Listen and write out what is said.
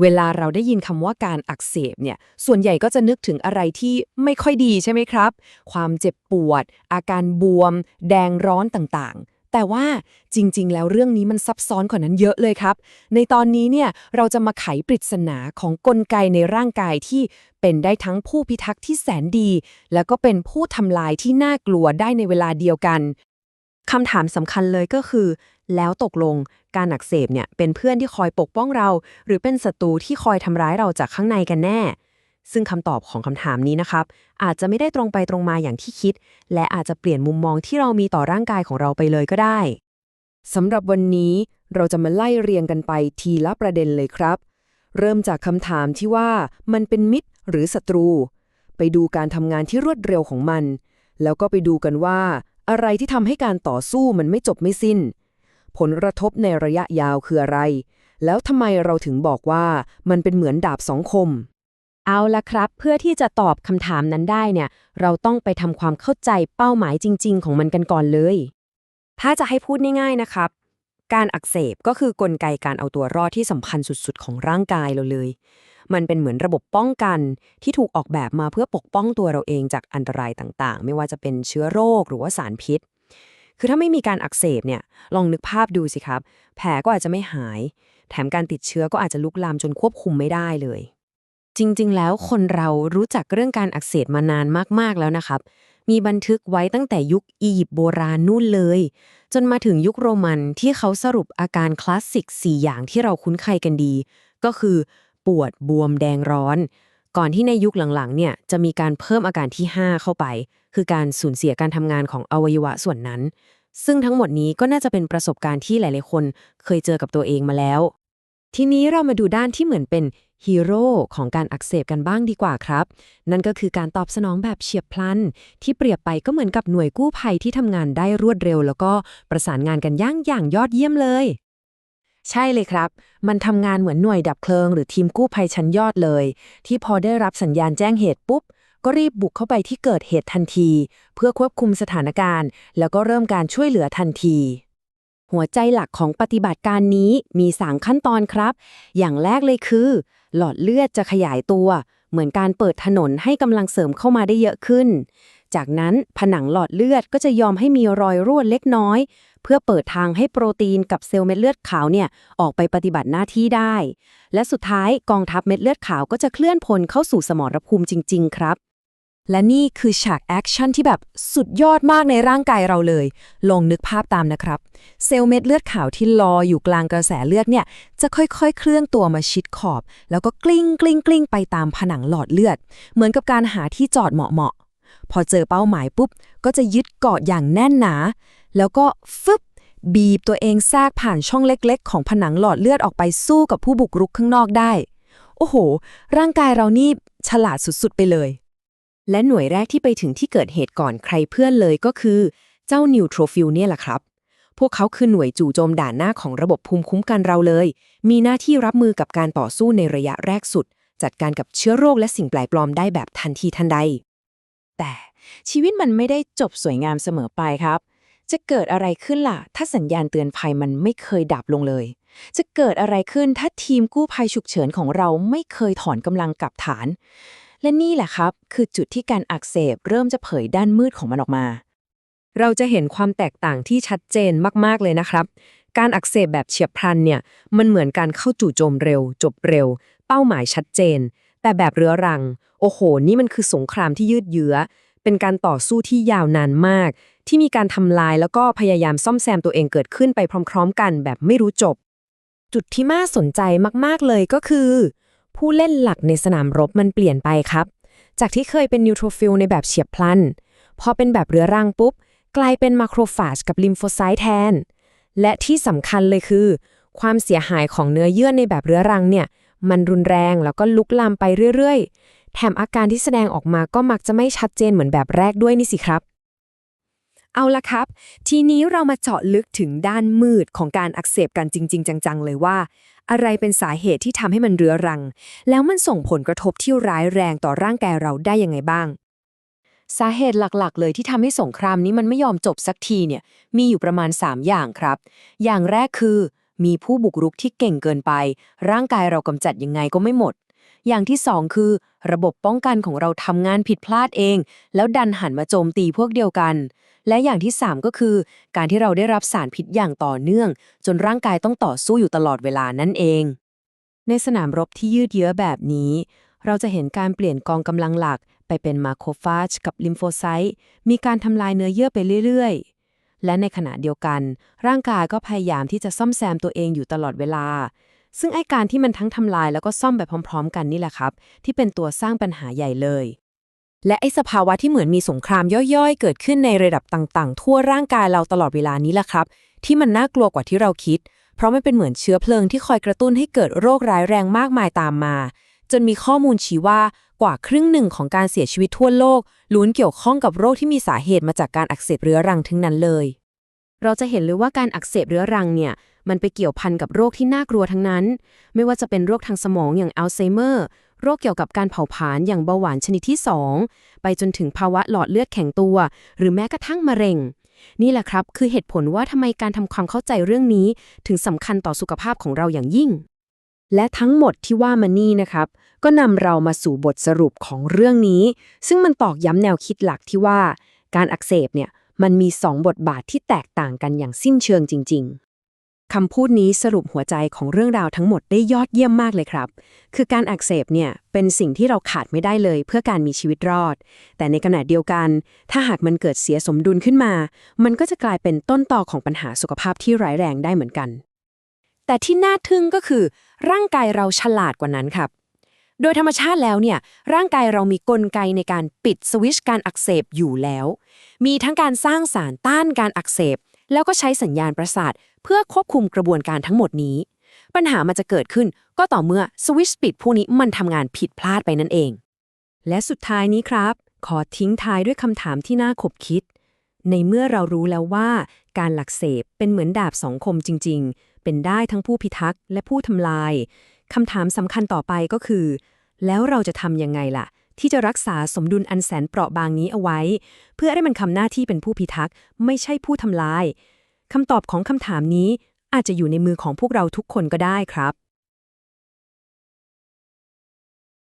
เวลาเราได้ยินคำว่าการอักเสบเนี่ย ส่วนใหญ่ก็จะนึกถึงอะไรที่ไม่ค่อยดีใช่ไหมครับ ความเจ็บปวด อาการบวม แดงร้อนต่างๆ แต่ว่าจริง ๆ แล้วเรื่องนี้มันซับซ้อนกว่านั้นเยอะเลยครับ ในตอนนี้เนี่ยเราจะมาไขปริศนาของกลไกในร่างกายที่เป็นได้ทั้งผู้พิทักษ์ที่แสนดี แล้วก็เป็นผู้ทำลายที่น่ากลัวได้ในเวลาเดียวกันคำถามสำคัญเลยก็คือ แล้วตกลงการอักเสบเนี่ยเป็นเพื่อนที่คอยปกป้องเรา หรือเป็นศัตรูที่คอยทำร้ายเราจากข้างในกันแน่ ซึ่งคำตอบของคำถามนี้นะครับ อาจจะไม่ได้ตรงไปตรงมาอย่างที่คิด และอาจจะเปลี่ยนมุมมองที่เรามีต่อร่างกายของเราไปเลยก็ได้สำหรับวันนี้เราจะมาไล่เรียงกันไปทีละประเด็นเลยครับ เริ่มจากคำถามที่ว่ามันเป็นมิตรหรือศัตรู ไปดูการทำงานที่รวดเร็วของมัน แล้วก็ไปดูกันว่า อะไรที่ทำให้การต่อสู้มันไม่จบไม่สิ้น ผลกระทบในระยะยาวคืออะไร แล้วทำไมเราถึงบอกว่ามันเป็นเหมือนดาบสองคม เอาละครับ เพื่อที่จะตอบคำถามนั้นได้เนี่ย เราต้องไปทำความเข้าใจเป้าหมายจริง ๆ ของมันกันก่อนเลย ถ้าจะให้พูดง่ายๆนะครับ การอักเสบก็คือกลไกการเอาตัวรอดที่สำคัญสุดๆ ของร่างกายเราเลย มันเป็นเหมือนระบบป้องกันที่ถูกออกแบบมาเพื่อปกป้องตัวเราเองจากอันตรายต่างๆ ไม่ว่าจะเป็นเชื้อโรคหรือว่าสารพิษ คือถ้าไม่มีการอักเสบเนี่ยลองนึกภาพดูสิครับ แผลก็อาจจะไม่หาย แถมการติดเชื้อก็อาจจะลุกลามจนควบคุมไม่ได้เลย จริงๆ แล้วคนเรารู้จักเรื่องการอักเสบมานานมากๆแล้วนะครับ มีบันทึกไว้ตั้งแต่ยุคอียิปต์โบราณนู่นเลย จนมาถึงยุคโรมันที่เขาสรุปอาการคลาสสิก 4 อย่างที่เราคุ้นเคยกันดี ก็คือ ปวดบวมแดงร้อน ก่อนที่ในยุคหลังๆ เนี่ยจะมีการเพิ่มอาการที่ 5 เข้าไป คือการสูญเสียการทำงานของอวัยวะส่วนนั้น ซึ่งทั้งหมดนี้ก็น่าจะเป็นประสบการณ์ที่หลายๆ คนเคยเจอกับตัวเองมาแล้ว ทีนี้เรามาดูด้านที่เหมือนเป็นฮีโร่ของการอักเสบกันบ้างดีกว่าครับ นั่นก็คือการตอบสนองแบบเฉียบพลัน ที่เปรียบไปก็เหมือนกับหน่วยกู้ภัยที่ทำงานได้รวดเร็ว แล้วก็ประสานงานกันย่างอย่างยอดเยี่ยมเลย ใช่เลยครับ มันทำงานเหมือนหน่วยดับเพลิง หรือทีมกู้ภัยชั้นยอดเลย ที่พอได้รับสัญญาณแจ้งเหตุปุ๊บ ก็รีบบุกเข้าไปที่เกิดเหตุทันที เพื่อควบคุมสถานการณ์ แล้วก็เริ่มการช่วยเหลือทันที หัวใจหลักของปฏิบัติการนี้มีสามขั้นตอนครับ อย่างแรกเลยคือ หลอดเลือดจะขยายตัว เหมือนการเปิดถนนให้กำลังเสริมเข้ามาได้เยอะขึ้น จากนั้นผนังหลอดเลือดก็จะยอมให้มีรอยรั่วเล็กน้อย เพื่อเปิดทางให้โปรตีนกับเซลล์เม็ดเลือดขาวเนี่ยออกไปปฏิบัติหน้าที่ได้ และสุดท้ายกองทัพเม็ดเลือดขาวก็จะเคลื่อนพลเข้าสู่สมรภูมิจริง ๆ ครับ และนี่คือฉากแอคชั่นที่แบบสุดยอดมากในร่างกายเราเลย ลองนึกภาพตามนะครับ เซลล์เม็ดเลือดขาวที่ลอยอยู่กลางกระแสเลือดเนี่ยจะค่อยๆ เคลื่อนตัวมาชิดขอบ แล้วก็กลิ้งกลิ้งกลิ้งไปตามผนังหลอดเลือด เหมือนกับการหาที่จอดเหมาะๆ พอเจอเป้าหมายปุ๊บ ก็จะยึดเกาะอย่างแน่นหนา แล้วก็ฟึบบีบตัวเองแทรกผ่านช่องเล็ก ๆ ของผนังหลอดเลือดออกไปสู้กับผู้บุกรุกข้างนอกได้ โอ้โห ร่างกายเรานี่ฉลาดสุดๆไปเลย และหน่วยแรกที่ไปถึงที่เกิดเหตุก่อนใครเพื่อนเลยก็คือ เจ้านิวโทรฟิลเนี่ยแหละครับ พวกเขาคือหน่วยจู่โจมด่านหน้าของระบบภูมิคุ้มกันเราเลย มีหน้าที่รับมือกับการต่อสู้ในระยะแรกสุด จัดการกับเชื้อโรคและสิ่งแปลกปลอมได้แบบทันทีทันใด แต่ชีวิตมันไม่ได้จบสวยงามเสมอไปครับ จะเกิดอะไรขึ้นล่ะ ถ้าสัญญาณเตือนภัยมันไม่เคยดับลงเลย จะเกิดอะไรขึ้นถ้าทีมกู้ภัยฉุกเฉินของเราไม่เคยถอนกำลังกลับฐาน และนี่แหละครับ คือจุดที่การอักเสบเริ่มจะเผยด้านมืดของมันออกมา เราจะเห็นความแตกต่างที่ชัดเจนมากๆเลยนะครับ การอักเสบแบบเฉียบพลันเนี่ยมันเหมือนการเข้าจู่โจมเร็ว จบเร็ว เป้าหมายชัดเจน แต่แบบเรื้อรัง โอ้โห นี่มันคือสงครามที่ยืดเยื้อ เป็นการต่อสู้ที่ยาวนานมาก ที่มีการทำลายแล้วก็พยายามซ่อมแซมตัวเองเกิดขึ้นไปพร้อม ๆ กันแบบไม่รู้จบ จุดที่น่าสนใจมากๆเลยก็คือ ผู้เล่นหลักในสนามรบมันเปลี่ยนไปครับ จากที่เคยเป็นนิวโทรฟิลในแบบเฉียบพลัน พอเป็นแบบเรื้อรังปุ๊บ กลายเป็นมาโครฟาจกับลิมโฟไซต์แทน และที่สำคัญเลยคือ ความเสียหายของเนื้อเยื่อในแบบเรื้อรังเนี่ย มันรุนแรงแล้วก็ลุกลามไปเรื่อยๆ แถมอาการที่แสดงออกมาก็มักจะไม่ชัดเจนเหมือนแบบแรกด้วยนี่สิครับ เอาละครับ ทีนี้เรามาเจาะลึกถึงด้านมืดของการอักเสบกันจริง ๆ จัง ๆ เลยว่า อะไรเป็นสาเหตุที่ทำให้มันเรื้อรัง แล้วมันส่งผลกระทบที่ร้ายแรงต่อร่างกายเราได้ยังไงบ้าง สาเหตุหลักๆ เลยที่ทำให้สงครามนี้มันไม่ยอมจบสักทีเนี่ยมีอยู่ประมาณ 3 อย่างครับ อย่างแรกคือ มีผู้บุกรุกที่เก่งเกินไป ร่างกายเรากำจัดยังไงก็ไม่หมด อย่างที่สองคือ ระบบป้องกันของเราทำงานผิดพลาดเอง แล้วดันหันมาโจมตีพวกเดียวกัน และอย่างที่สามก็คือ การที่เราได้รับสารพิษอย่างต่อเนื่อง จนร่างกายต้องต่อสู้อยู่ตลอดเวลานั่นเอง ในสนามรบที่ยืดเยื้อแบบนี้ เราจะเห็นการเปลี่ยนกองกำลังหลักไปเป็นมาโคฟาจกับลิมโฟไซต์มีการทำลายเนื้อเยื่อไปเรื่อยๆ และในขณะเดียวกัน ร่างกายก็พยายามที่จะซ่อมแซมตัวเองอยู่ตลอดเวลา ซึ่งไอการที่มันทั้งทำลายแล้วก็ซ่อมไปพร้อม ๆ กันนี่แหละครับ ที่เป็นตัวสร้างปัญหาใหญ่เลย และไอสภาวะที่เหมือนมีสงครามย่อยๆ เกิดขึ้นในระดับต่างๆ ทั่วร่างกายเราตลอดเวลานี้แหละครับ ที่มันน่ากลัวกว่าที่เราคิด เพราะมันเป็นเหมือนเชื้อเพลิงที่คอยกระตุ้นให้เกิดโรคร้ายแรงมากมายตามมา จนมีข้อมูลชี้ว่ากว่าครึ่งหนึ่งของการเสียชีวิตทั่วโลก ล้วนเกี่ยวข้องกับโรคที่มีสาเหตุมาจากการอักเสบเรื้อรังทั้งนั้นเลย เราจะเห็นเลยว่าการอักเสบเรื้อรังเนี่ย มันไปเกี่ยวพันกับโรคที่น่ากลัวทั้งนั้น ไม่ว่าจะเป็นโรคทางสมองอย่างอัลไซเมอร์ โรคเกี่ยวกับการเผาผลาญอย่างเบาหวานชนิดที่ 2 ไปจนถึงภาวะหลอดเลือดแข็งตัว หรือแม้กระทั่งมะเร็ง นี่แหละครับ คือเหตุผลว่าทำไมการทำความเข้าใจเรื่องนี้ ถึงสำคัญต่อสุขภาพของเราอย่างยิ่ง และทั้งหมดที่ว่ามานี่นะครับ ก็นำเรามาสู่บทสรุปของเรื่องนี้ ซึ่งมันตอกย้ำแนวคิดหลักที่ว่า การอักเสบเนี่ยมันมีสองบทบาทที่แตกต่างกันอย่างสิ้นเชิงจริง ๆคำพูดนี้สรุปหัวใจของเรื่องราวทั้งหมดได้ยอดเยี่ยมมากเลยครับ คือการอักเสบเนี่ยเป็นสิ่งที่เราขาดไม่ได้เลยเพื่อการมีชีวิตรอด แต่ในขณะเดียวกัน ถ้าหากมันเกิดเสียสมดุลขึ้นมา มันก็จะกลายเป็นต้นตอของปัญหาสุขภาพที่ร้ายแรงได้เหมือนกัน แต่ที่น่าทึ่งก็คือ ร่างกายเราฉลาดกว่านั้นครับ โดยธรรมชาติแล้วเนี่ย ร่างกายเรามีกลไกในการปิดสวิตชการอักเสบอยู่แล้ว มีทั้งการสร้างสารต้านการอักเสบ แล้วก็ใช้สัญญาณประสาท เพื่อควบคุมกระบวนการทั้งหมดนี้ ปัญหามันจะเกิดขึ้นก็ต่อเมื่อสวิตชปิดพวกนี้มันทำงานผิดพลาดไปนั่นเอง และสุดท้ายนี้ครับ ขอทิ้งท้ายด้วยคำถามที่น่าขบคิด ในเมื่อเรารู้แล้วว่า การหลักเสพเป็นเหมือนดาบสองคมจริง ๆ เป็นได้ทั้งผู้พิทักษ์และผู้ทำลายคำถามสำคัญต่อไปก็คือ แล้วเราจะทำยังไงล่ะ ที่จะรักษาสมดุลอันแสนเปราะบางนี้เอาไว้ เพื่อให้มันทำหน้าที่เป็นผู้พิทักษ์ไม่ใช่ผู้ทำลายคำตอบของคำถามนี้อาจจะอยู่ในมือของพวกเราทุกคนก็ได้ครับ